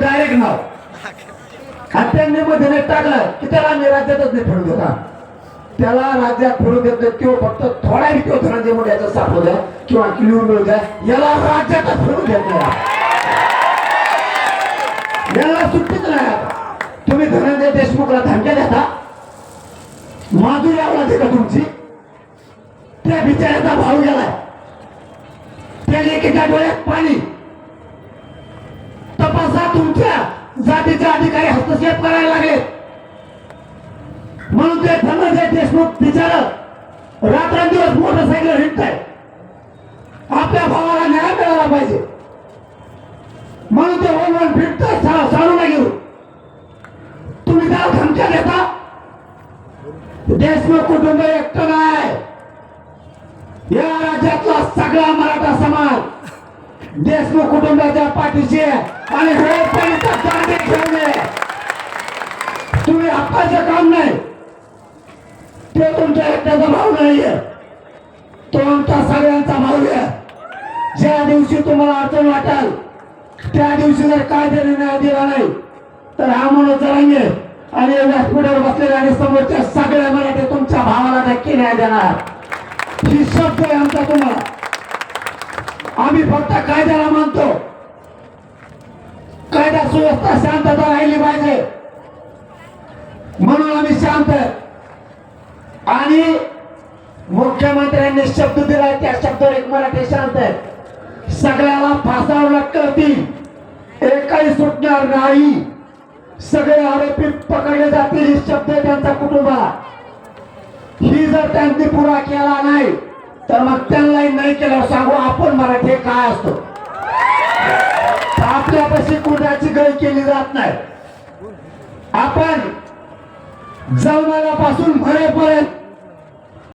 Direct नाव. आणि त्यांनी मध्ये नाही टाकलं की त्याला आम्ही राज्यातच नाही फिरू देता त्याला राज्यात फिरू देत नाही तो फक्त थोडा किंवा धनंजय मुंडे याचा सापडू द्या किंवा किलो मिळू द्या याला राज्यातच फिरू देत नाही याला सुट्टीच नाही आता. तुम्ही धनंजय देशमुखला धमक्या देता? माधुरी आवडते का तुमची? त्या बिचाऱ्याचा भाव गेलाय. त्या एकेका डोळ्यात पाणी. तुमच्या जातीचे अधिकारी हस्तक्षेप करायला लागले. म्हणून ते धनंजय देशमुख बिचार रात्रंदिवस मोटरसायकल हिंडताय. आपल्या भावाला न्याय मिळाला पाहिजे. म्हणून ते वन वन फिरत साडू नाही तुम्ही त्याला धमक्या देता? देशमुख कुटुंब एकटं नाही. या राज्यातला सगळा मराठा समाज देशमुख कुटुंबाच्या पाठीशी आहे आणि वेळपर्यंत गांधी घेऊन तुम्ही हक्काचं काम नाही. ते तुमच्या एकट्याचा भाव नाहीये. तो आमचा सगळ्यांचा भाऊ आहे. ज्या दिवशी तुम्हाला अडचण वाटाल त्या दिवशी जर कायदे निर्णय दिला नाही तर हा म्हणून जरांगे आणि व्यासपीठावर बसलेले आणि समोरच्या सगळ्या मराठी तुमच्या भावाला नक्की न्याय देणार. ही शब्द आहे आमचा तुम्हाला. आम्ही फक्त कायद्याला मानतो. कायदा सुव्यवस्था शांतता राहिली पाहिजे. म्हणून आम्ही शांत आहे. आणि मुख्यमंत्र्यांनी शब्द दिला त्या शब्दावर एक मराठी शांत आहे. सगळ्याला फासावं करतील एकही सुटणार नाही. सगळे आरोपी पकडले जातील ही शब्द आहे त्यांचा कुटुंबाला. ही जर त्यांनी पुरा केला नाही तर मग त्यांनाही नाही केला सांगू आपण मराठी काय असतो. आपल्यापाशी कुणाची गय केली जात नाही. आपण जन्माल्यापासून मरेपर्यंत